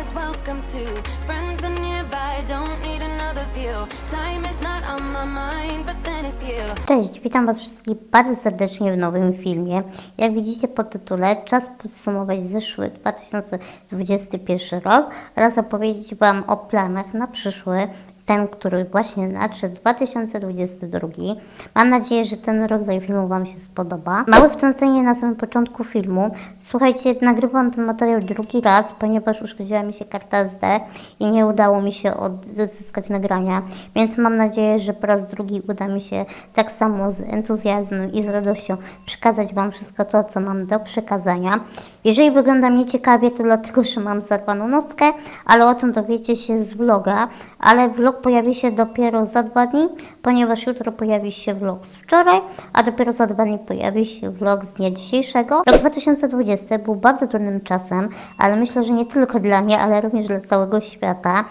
Is welcome too. Friends are nearby, don't need another view. Time is not on my mind, but then it's you. Cześć, witam Was wszystkich bardzo serdecznie w nowym filmie. Jak widzicie po tytule, czas podsumować zeszły 2021 rok oraz opowiedzieć Wam o planach na przyszły, ten, który właśnie nadszedł 2022. Mam nadzieję, że ten rodzaj filmu Wam się spodoba. Małe wtrącenie na samym początku filmu. Słuchajcie, nagrywam ten materiał drugi raz, ponieważ uszkodziła mi się karta SD i nie udało mi się odzyskać nagrania, więc mam nadzieję, że po raz drugi uda mi się tak samo z entuzjazmem i z radością przekazać Wam wszystko to, co mam do przekazania. Jeżeli wygląda mnie ciekawie, to dlatego, że mam zarwaną noskę, ale o tym dowiecie się z vloga, ale vlog pojawi się dopiero za dwa dni, ponieważ jutro pojawi się vlog z wczoraj, a dopiero za dwa dni pojawi się vlog z dnia dzisiejszego. Rok 2020 był bardzo trudnym czasem, ale myślę, że nie tylko dla mnie, ale również dla całego świata.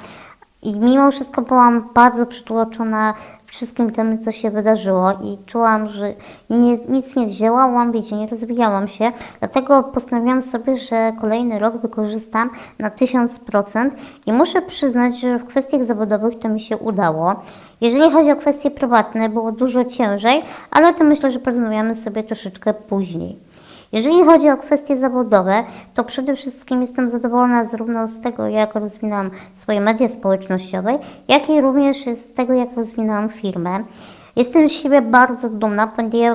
I mimo wszystko byłam bardzo przytłoczona wszystkim tym, co się wydarzyło i czułam, że nie, nic nie zdziałałam, wiecie, nie rozwijałam się. Dlatego postanowiłam sobie, że kolejny rok wykorzystam na 1000% i muszę przyznać, że w kwestiach zawodowych to mi się udało. Jeżeli chodzi o kwestie prywatne, było dużo ciężej, ale o tym myślę, że porozmawiamy sobie troszeczkę później. Jeżeli chodzi o kwestie zawodowe, to przede wszystkim jestem zadowolona zarówno z tego, jak rozwinęłam swoje media społecznościowe, jak i również z tego, jak rozwinęłam firmę. Jestem z siebie bardzo dumna,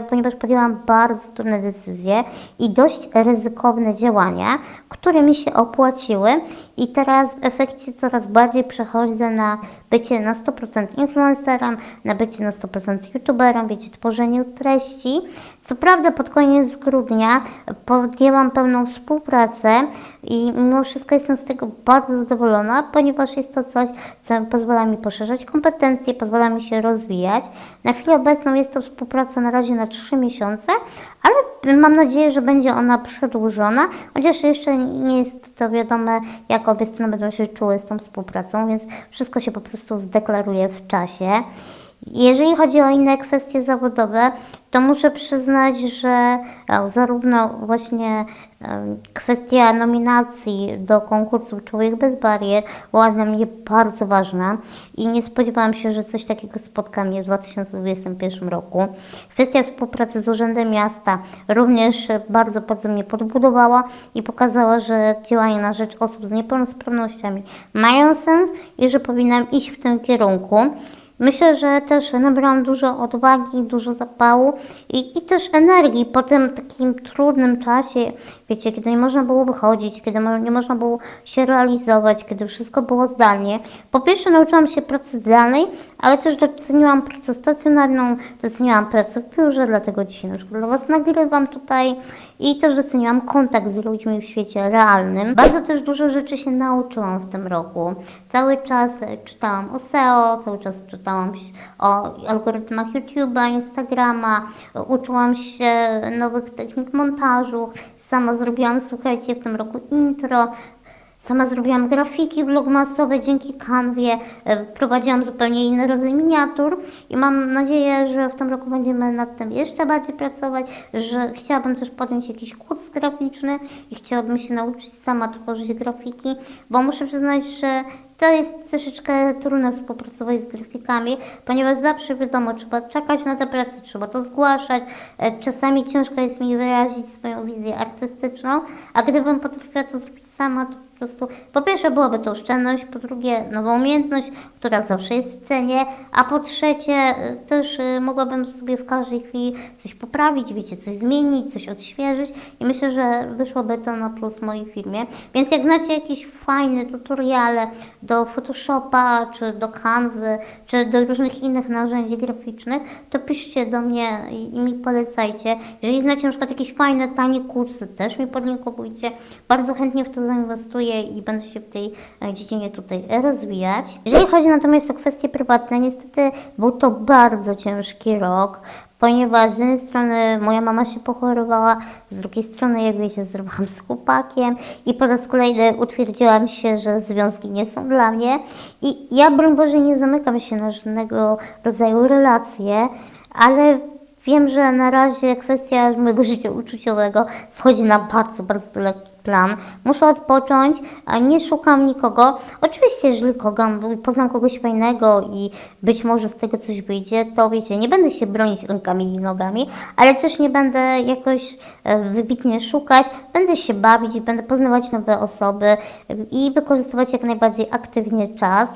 ponieważ- podjęłam bardzo trudne decyzje i dość ryzykowne działania, które mi się opłaciły i teraz w efekcie coraz bardziej przechodzę na bycie na 100% influencerem, na bycie na 100% youtuberem, wiecie, tworzeniu treści. Co prawda pod koniec grudnia podjęłam pełną współpracę i mimo wszystko jestem z tego bardzo zadowolona, ponieważ jest to coś, co pozwala mi poszerzać kompetencje, pozwala mi się rozwijać. Na chwilę obecną jest to współpraca na razie na 3 miesiące, ale mam nadzieję, że będzie ona przedłużona, chociaż jeszcze nie jest to wiadome, jak obie strony będą się czuły z tą współpracą, więc wszystko się po prostu zdeklaruje w czasie. Jeżeli chodzi o inne kwestie zawodowe, to muszę przyznać, że e, zarówno właśnie e, kwestia nominacji do konkursu Człowiek bez barier była dla mnie bardzo ważna i nie spodziewałam się, że coś takiego spotka mnie w 2021 roku. Kwestia współpracy z Urzędem Miasta również bardzo, bardzo mnie podbudowała i pokazała, że działania na rzecz osób z niepełnosprawnościami mają sens i że powinnam iść w tym kierunku. Myślę, że też nabrałam dużo odwagi, dużo zapału i, i też energii po tym takim trudnym czasie, wiecie, kiedy nie można było wychodzić, kiedy nie można było się realizować, kiedy wszystko było zdalnie. Po pierwsze nauczyłam się pracy zdalnej, ale też doceniłam pracę stacjonarną, doceniłam pracę w biurze, dlatego dzisiaj na przykład dla Was nagrywam tutaj i też doceniłam kontakt z ludźmi w świecie realnym. Bardzo też dużo rzeczy się nauczyłam w tym roku. Cały czas e, czytałam o SEO, cały czas czytałam o algorytmach YouTube'a, Instagrama, e, uczyłam się nowych technik montażu. Sama zrobiłam, słuchajcie, w tym roku intro, Sama zrobiłam grafiki vlogmasowe dzięki Canwie, e, prowadziłam zupełnie inny rodzaj miniatur i mam nadzieję, że w tym roku będziemy nad tym jeszcze bardziej pracować, że chciałabym też podjąć jakiś kurs graficzny i chciałabym się nauczyć sama tworzyć grafiki, bo muszę przyznać, że to jest troszeczkę trudno współpracować z grafikami, ponieważ zawsze wiadomo, trzeba czekać na tę pracę, trzeba to zgłaszać. E, Czasami ciężko jest mi wyrazić swoją wizję artystyczną, a gdybym potrafiła to zrobić sama, to po prostu, po pierwsze byłaby to oszczędność, po drugie nowa umiejętność, która zawsze jest w cenie, a po trzecie y, też y, mogłabym sobie w każdej chwili coś poprawić, wiecie, coś zmienić, coś odświeżyć i myślę, że wyszłoby to na plus mojej firmie. Więc jak znacie jakieś fajne tutoriale do Photoshopa, czy do Canvy, czy do różnych innych narzędzi graficznych, to piszcie do mnie i mi polecajcie. Jeżeli znacie na przykład jakieś fajne, tanie kursy, też mi podlinkowujcie. Bardzo chętnie w to zainwestuję i będę się w tej e, dziedzinie tutaj rozwijać. Jeżeli chodzi natomiast o kwestie prywatne, niestety był to bardzo ciężki rok, ponieważ z jednej strony moja mama się pochorowała, z drugiej strony, jak wiecie, zrywałam z chłopakiem i po raz kolejny utwierdziłam się, że związki nie są dla mnie. I ja, broń Boże, nie zamykam się na żadnego rodzaju relacje, ale Wiem, że na razie kwestia mojego życia uczuciowego schodzi na bardzo, bardzo lekki plan, muszę odpocząć, nie szukam nikogo. Oczywiście, jeżeli kogam, poznam kogoś fajnego i być może z tego coś wyjdzie, to wiecie, nie będę się bronić rękami i nogami, ale też nie będę jakoś e, wybitnie szukać, będę się bawić, będę poznawać nowe osoby i wykorzystywać jak najbardziej aktywnie czas.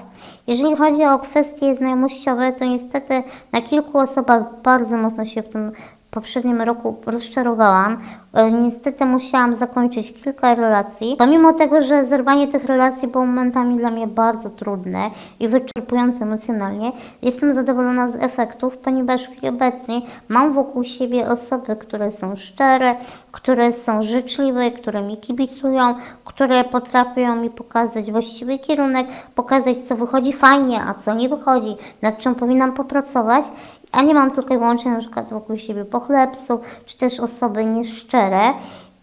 Jeżeli chodzi o kwestie znajomościowe, to niestety na kilku osobach bardzo mocno się w tym poprzednim roku rozczarowałam. E, Niestety musiałam zakończyć kilka relacji. Pomimo tego, że zerwanie tych relacji było momentami dla mnie bardzo trudne i wyczerpujące emocjonalnie, jestem zadowolona z efektów, ponieważ w chwili obecnej mam wokół siebie osoby, które są szczere, które są życzliwe, które mi kibicują, które potrafią mi pokazać właściwy kierunek, pokazać co wychodzi fajnie, a co nie wychodzi, nad czym powinnam popracować. A nie mam i wyłącznie na przykład wokół siebie pochlebców, czy też osoby nieszczere.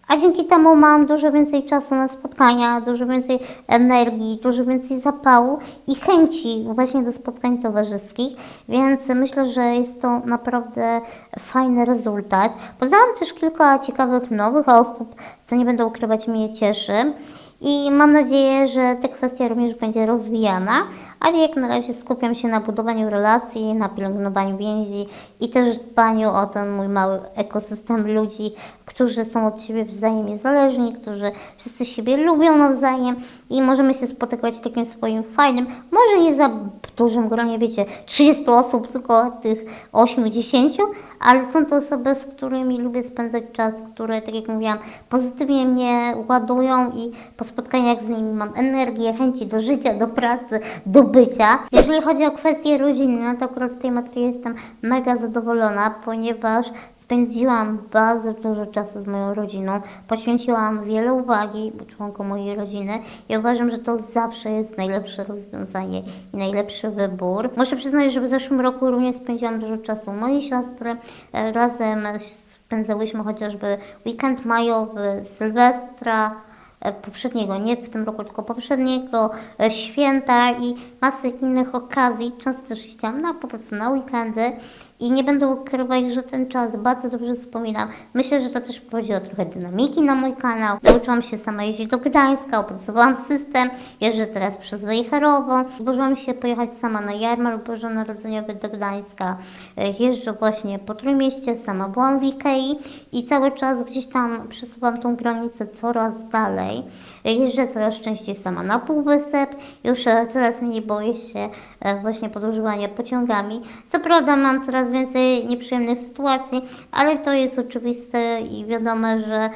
A dzięki temu mam dużo więcej czasu na spotkania, dużo więcej energii, dużo więcej zapału i chęci właśnie do spotkań towarzyskich, więc myślę, że jest to naprawdę fajny rezultat. Poznałam też kilka ciekawych nowych osób, co nie będę ukrywać, mnie cieszy. I mam nadzieję, że ta kwestia również będzie rozwijana, ale jak na razie skupiam się na budowaniu relacji, na pielęgnowaniu więzi i też dbaniu o ten mój mały ekosystem ludzi, którzy są od siebie wzajemnie zależni, którzy wszyscy siebie lubią nawzajem i możemy się spotykać w takim swoim fajnym, może nie za dużym gronie, wiecie, 30 osób, tylko tych 8-10, ale są to osoby, z którymi lubię spędzać czas, które, tak jak mówiłam, pozytywnie mnie ładują i po spotkaniach z nimi mam energię, chęci do życia, do pracy, do bycia. Jeżeli chodzi o kwestie rodzinne, to akurat w tej materii jestem mega zadowolona, ponieważ spędziłam bardzo dużo czasu z moją rodziną, poświęciłam wiele uwagi członkom mojej rodziny i uważam, że to zawsze jest najlepsze rozwiązanie i najlepszy wybór. Muszę przyznać, że w zeszłym roku również spędziłam dużo czasu mojej siostry, e, razem spędzałyśmy chociażby weekend majowy, Sylwestra, poprzedniego, nie w tym roku, tylko poprzedniego, e, święta i masy innych okazji. Często też chciałam na, po prostu na weekendy i nie będę ukrywać, że ten czas bardzo dobrze wspominam. Myślę, że to też wprowadziło trochę dynamiki na mój kanał. Nauczyłam się sama jeździć do Gdańska, opracowałam system, jeżdżę teraz przez Wejherowo. Zdążyłam się pojechać sama na jarmark bożonarodzeniowy do Gdańska. E, Jeżdżę właśnie po Trójmieście, sama byłam w Ikei i cały czas gdzieś tam przesuwam tą granicę coraz dalej. Jeżdżę coraz częściej sama na Półwysep, już e, coraz mniej boję się e, właśnie podróżowania pociągami. Co prawda mam coraz więcej nieprzyjemnych sytuacji, ale to jest oczywiste i wiadome, że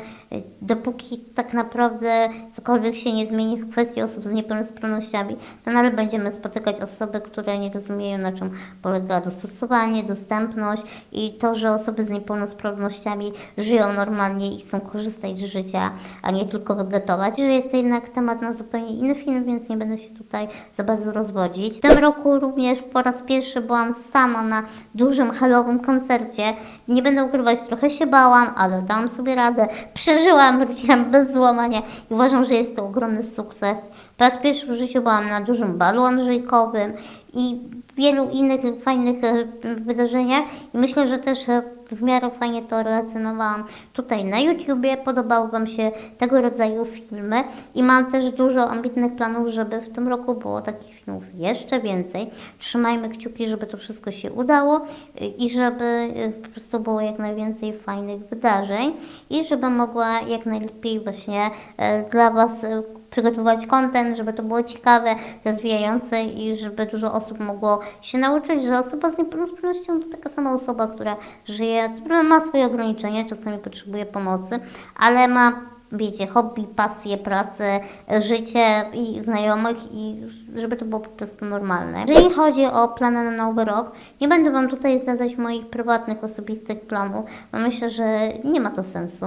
dopóki tak naprawdę cokolwiek się nie zmieni w kwestii osób z niepełnosprawnościami, to nadal będziemy spotykać osoby, które nie rozumieją, na czym polega dostosowanie, dostępność i to, że osoby z niepełnosprawnościami żyją normalnie i chcą korzystać z życia, a nie tylko wegetować. Że jest to jednak temat na zupełnie inny film, więc nie będę się tutaj za bardzo rozwodzić. W tym roku również po raz pierwszy byłam sama na dużym halowym koncercie. Nie będę ukrywać, trochę się bałam, ale dałam sobie radę. Przeżyłam, wróciłam bez złamania i uważam, że jest to ogromny sukces. Po raz pierwszy w życiu byłam na dużym balu andrzejkowym i wielu innych fajnych e, wydarzeniach i myślę, że też e, w miarę fajnie to relacjonowałam tutaj na YouTubie. Podobały Wam się tego rodzaju filmy i mam też dużo ambitnych planów, żeby w tym roku było takich filmów jeszcze więcej. Trzymajmy kciuki, żeby to wszystko się udało y, i żeby po prostu było jak najwięcej fajnych wydarzeń i żeby mogła jak najlepiej właśnie e, dla Was przygotowywać content, żeby to było ciekawe, rozwijające i żeby dużo osób mogło się nauczyć, że osoba z niepełnosprawnością to taka sama osoba, która żyje, ma swoje ograniczenia, czasami potrzebuje pomocy, ale ma wiecie, hobby, pasję, pracę, życie i znajomych i żeby to było po prostu normalne. Jeżeli chodzi o plany na nowy rok, nie będę Wam tutaj zdradzać moich prywatnych, osobistych planów, bo myślę, że nie ma to sensu.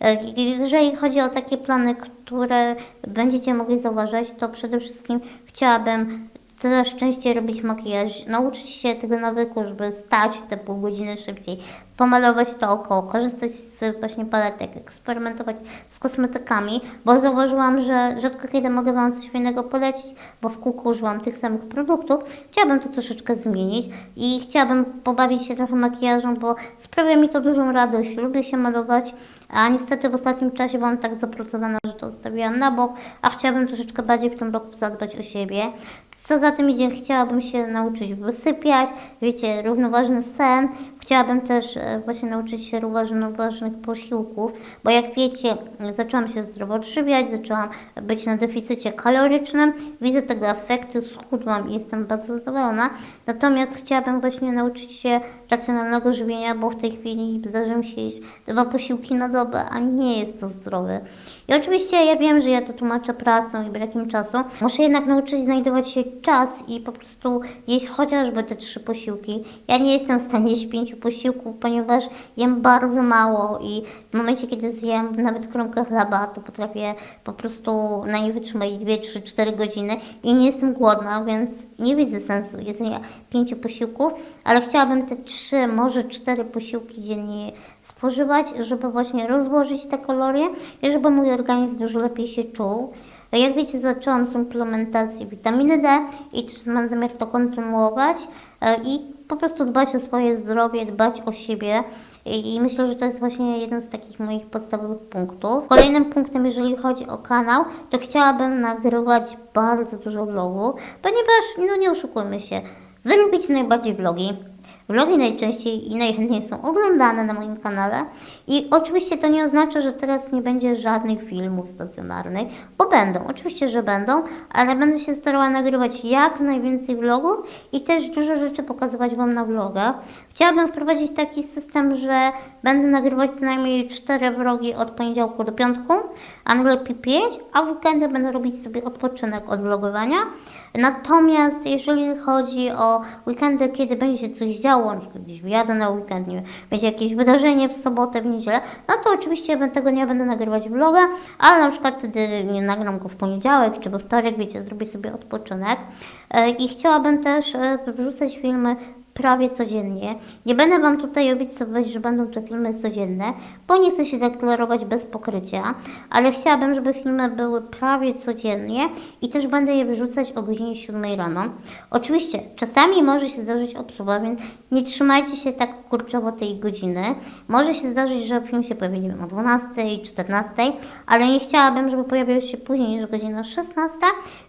E, Jeżeli chodzi o takie plany, które będziecie mogli zauważać, to przede wszystkim chciałabym coraz częściej robić makijaż, nauczyć się tego nawyku, żeby stać te pół godziny szybciej, pomalować to oko, korzystać z właśnie paletek, eksperymentować z kosmetykami, bo zauważyłam, że rzadko kiedy mogę Wam coś fajnego polecić, bo w kółku użyłam tych samych produktów. Chciałabym to troszeczkę zmienić i chciałabym pobawić się trochę makijażem, bo sprawia mi to dużą radość, lubię się malować, a niestety w ostatnim czasie byłam tak zapracowana, że to zostawiłam na bok, a chciałabym troszeczkę bardziej w tym roku zadbać o siebie. Co za tym idzie, chciałabym się nauczyć wysypiać, wiecie, równoważny sen. Chciałabym też e, właśnie nauczyć się równoważnych posiłków, bo jak wiecie, zaczęłam się zdrowo odżywiać, zaczęłam być na deficycie kalorycznym. Widzę tego efekty, schudłam i jestem bardzo zadowolona. Natomiast chciałabym właśnie nauczyć się racjonalnego żywienia, bo w tej chwili zdarza mi się jeść dwa posiłki na dobę, a nie jest to zdrowe. I oczywiście ja wiem, że ja to tłumaczę pracą i brakiem czasu. Muszę jednak nauczyć znajdować się czas i po prostu jeść chociażby te trzy posiłki. Ja nie jestem w stanie jeść pięciu posiłków, ponieważ jem bardzo mało i w momencie, kiedy zjem nawet kromkę chleba, to potrafię po prostu na nie wytrzymać 2, 3, 4 godziny i nie jestem głodna, więc nie widzę sensu jedzenia pięciu posiłków, ale chciałabym te trzy, może cztery posiłki dziennie spożywać, żeby właśnie rozłożyć te kalorie i żeby mój organizm dużo lepiej się czuł. Jak wiecie, zaczęłam suplementację witaminy D i też mam zamiar to kontynuować i po prostu dbać o swoje zdrowie, dbać o siebie. I myślę, że to jest właśnie jeden z takich moich podstawowych punktów. Kolejnym punktem, jeżeli chodzi o kanał, to chciałabym nagrywać bardzo dużo vlogów, ponieważ, no nie oszukujmy się, wy lubicie najbardziej vlogi. Vlogi najczęściej i najchętniej są oglądane na moim kanale i oczywiście to nie oznacza, że teraz nie będzie żadnych filmów stacjonarnych, bo będą, oczywiście, że będą, ale będę się starała nagrywać jak najwięcej vlogów i też dużo rzeczy pokazywać Wam na vlogach. Chciałabym wprowadzić taki system, że będę nagrywać co najmniej 4 vlogi od poniedziałku do piątku, a najlepiej 5, a w weekendy będę robić sobie odpoczynek od vlogowania. Natomiast jeżeli chodzi o weekendy, kiedy będzie się coś działo, gdzieś wyjadę na weekend, nie będzie jakieś wydarzenie w sobotę, w niedzielę, no to oczywiście tego nie będę nagrywać vloga, ale na przykład wtedy nie nagram go w poniedziałek czy we wtorek, wiecie, zrobię sobie odpoczynek. E, I chciałabym też e, wrzucać filmy prawie codziennie. Nie będę Wam tutaj obiecywać, że będą to filmy codzienne, bo nie chcę się deklarować bez pokrycia, ale chciałabym, żeby filmy były prawie codziennie i też będę je wyrzucać o godzinie 7 rano. Oczywiście, czasami może się zdarzyć obsługa, więc nie trzymajcie się tak kurczowo tej godziny. Może się zdarzyć, że film się pojawi, nie wiem, o 12, 14, ale nie chciałabym, żeby pojawił się później niż godzina 16,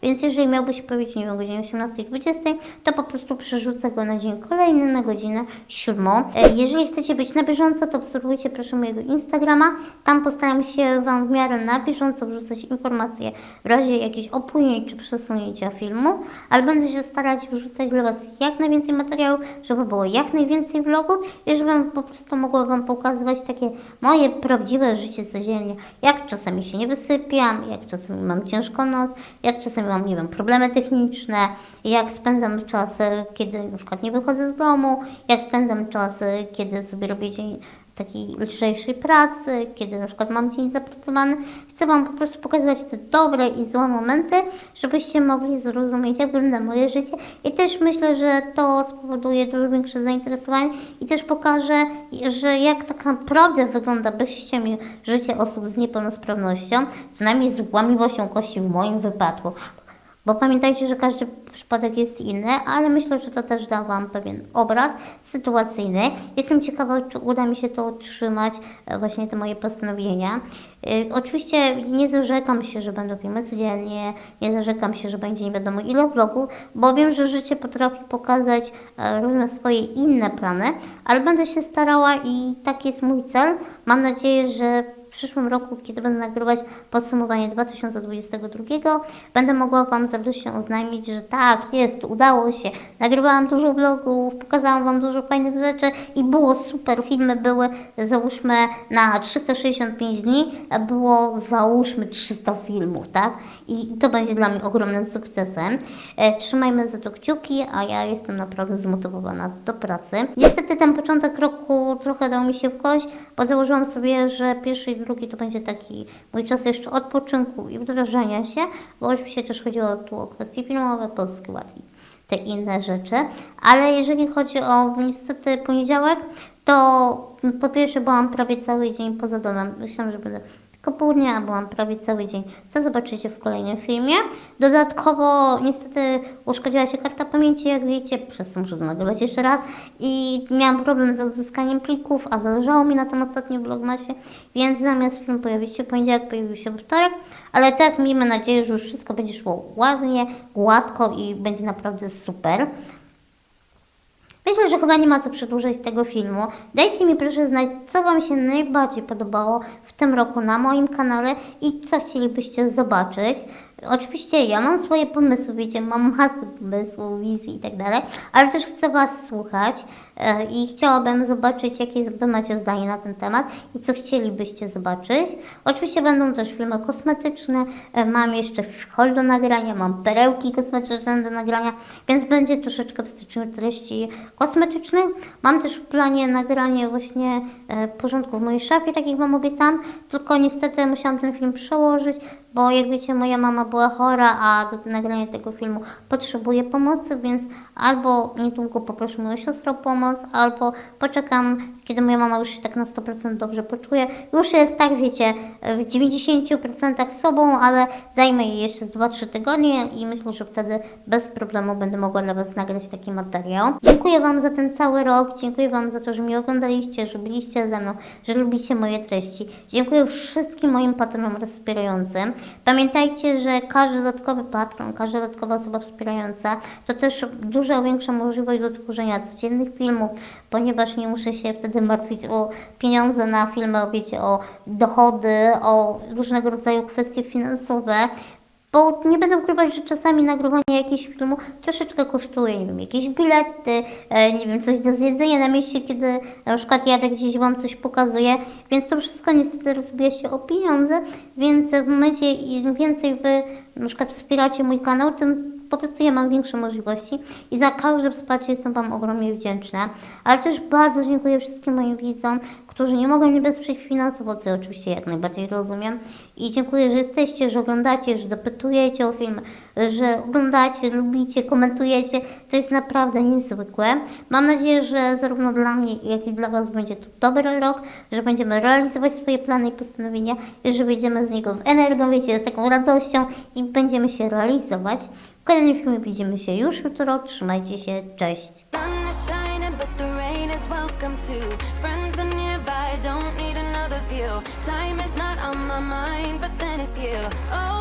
więc jeżeli miałby się pojawić, nie wiem, o godzinie 18, 20, to po prostu przerzucę go na dzień na godzinę 7. E, Jeżeli chcecie być na bieżąco, to obserwujcie proszę mojego Instagrama. Tam postaram się Wam w miarę na bieżąco wrzucać informacje w razie jakichś opóźnień czy przesunięcia filmu, ale będę się starać wrzucać dla Was jak najwięcej materiałów, żeby było jak najwięcej vlogów i żebym po prostu mogła Wam pokazywać takie moje prawdziwe życie codziennie. Jak czasami się nie wysypiam, jak czasami mam ciężką noc, jak czasami mam, nie wiem, problemy techniczne, jak spędzam czas, kiedy na przykład nie wychodzę z domu, jak spędzam czas, e, kiedy sobie robię dzień takiej lżejszej pracy, kiedy na przykład mam dzień zapracowany. Chcę Wam po prostu pokazywać te dobre i złe momenty, żebyście mogli zrozumieć, jak wygląda moje życie i też myślę, że to spowoduje dużo większe zainteresowanie i też pokaże, że jak tak naprawdę wygląda bez ściemy życie osób z niepełnosprawnością, co najmniej z łamiwością kości w moim wypadku. Bo pamiętajcie, że każdy przypadek jest inny, ale myślę, że to też da Wam pewien obraz sytuacyjny. Jestem ciekawa, czy uda mi się to utrzymać, e, właśnie te moje postanowienia. E, Oczywiście nie zarzekam się, że będą filmy codziennie, nie zarzekam się, że będzie nie wiadomo ile vlogów, bo wiem, że życie potrafi pokazać e, różne swoje inne plany, ale będę się starała i taki jest mój cel. Mam nadzieję, że przyszłym roku, kiedy będę nagrywać podsumowanie 2022, będę mogła Wam z radością oznajmić, że tak, jest, udało się. Nagrywałam dużo vlogów, pokazałam Wam dużo fajnych rzeczy i było super. Filmy były, załóżmy, na 365 dni, było, załóżmy, 300 filmów, tak? I to będzie dla mnie ogromnym sukcesem. E, trzymajmy za to kciuki, a ja jestem naprawdę zmotywowana do pracy. Niestety ten początek roku trochę dał mi się w kość, bo założyłam sobie, że pierwszy drugi to będzie taki mój czas jeszcze odpoczynku i wdrażania się, bo oczywiście też chodziło tu o kwestie filmowe, Polski Ład i te inne rzeczy. Ale jeżeli chodzi o niestety poniedziałek, to po pierwsze byłam prawie cały dzień poza domem. Myślałam, że będę tylko pół dnia, a byłam prawie cały dzień, co zobaczycie w kolejnym filmie. Dodatkowo niestety uszkodziła się karta pamięci, jak wiecie, przez to muszę nagrywać jeszcze raz i miałam problem z odzyskaniem plików, a zależało mi na tym ostatnim vlogmasie, więc zamiast film pojawić się poniedziałek, pojawił się wtorek, ale teraz miejmy nadzieję, że już wszystko będzie szło ładnie, gładko i będzie naprawdę super. Myślę, że chyba nie ma co przedłużać tego filmu. Dajcie mi proszę znać, co Wam się najbardziej podobało w tym roku na moim kanale i co chcielibyście zobaczyć. Oczywiście ja mam swoje pomysły, wiecie, mam masę pomysłów, wizji i tak dalej, ale też chcę Was słuchać e, i chciałabym zobaczyć, jakie Wy macie zdanie na ten temat i co chcielibyście zobaczyć. Oczywiście będą też filmy kosmetyczne, e, mam jeszcze hol do nagrania, mam perełki kosmetyczne do nagrania, więc będzie troszeczkę w styczniu treści kosmetycznych. Mam też w planie nagranie właśnie e, porządku w mojej szafie, tak jak Wam obiecałam, tylko niestety musiałam ten film przełożyć, bo jak wiecie, moja mama była chora, a do nagrania tego filmu potrzebuje pomocy, więc albo niedługo poproszę moją siostrę o pomoc, albo poczekam, kiedy moja mama już się tak na 100% dobrze poczuje. Już jest tak, wiecie, w 90% sobą, ale dajmy jej jeszcze z 2-3 tygodnie i myślę, że wtedy bez problemu będę mogła dla Was nagrać taki materiał. Dziękuję Wam za ten cały rok, dziękuję Wam za to, że mnie oglądaliście, że byliście ze mną, że lubicie moje treści. Dziękuję wszystkim moim patronom wspierającym. Pamiętajcie, że każdy dodatkowy patron, każda dodatkowa osoba wspierająca to też duża, większa możliwość do tworzenia codziennych filmów, ponieważ nie muszę się wtedy martwić o pieniądze na filmy, o, wiecie, o dochody, o różnego rodzaju kwestie finansowe. Bo nie będę ukrywać, że czasami nagrywanie jakiegoś filmu troszeczkę kosztuje, nie wiem, jakieś bilety, e, nie wiem, coś do zjedzenia na mieście, kiedy na przykład jadę gdzieś Wam coś pokazuję, więc to wszystko niestety rozbija się o pieniądze, więc w momencie im więcej Wy na przykład wspieracie mój kanał, tym po prostu ja mam większe możliwości i za każde wsparcie jestem Wam ogromnie wdzięczna. Ale też bardzo dziękuję wszystkim moim widzom, którzy nie mogą mnie wesprzeć finansowo, co ja oczywiście jak najbardziej rozumiem. I dziękuję, że jesteście, że oglądacie, że dopytujecie o film, że oglądacie, lubicie, komentujecie. To jest naprawdę niezwykłe. Mam nadzieję, że zarówno dla mnie, jak i dla Was będzie to dobry rok, że będziemy realizować swoje plany i postanowienia i że wyjdziemy z niego w energią, wiecie, z taką radością i będziemy się realizować. W kolejnym filmie widzimy się już jutro. Trzymajcie się, cześć! Welcome too. Time is not on my mind, but then it's you. Oh,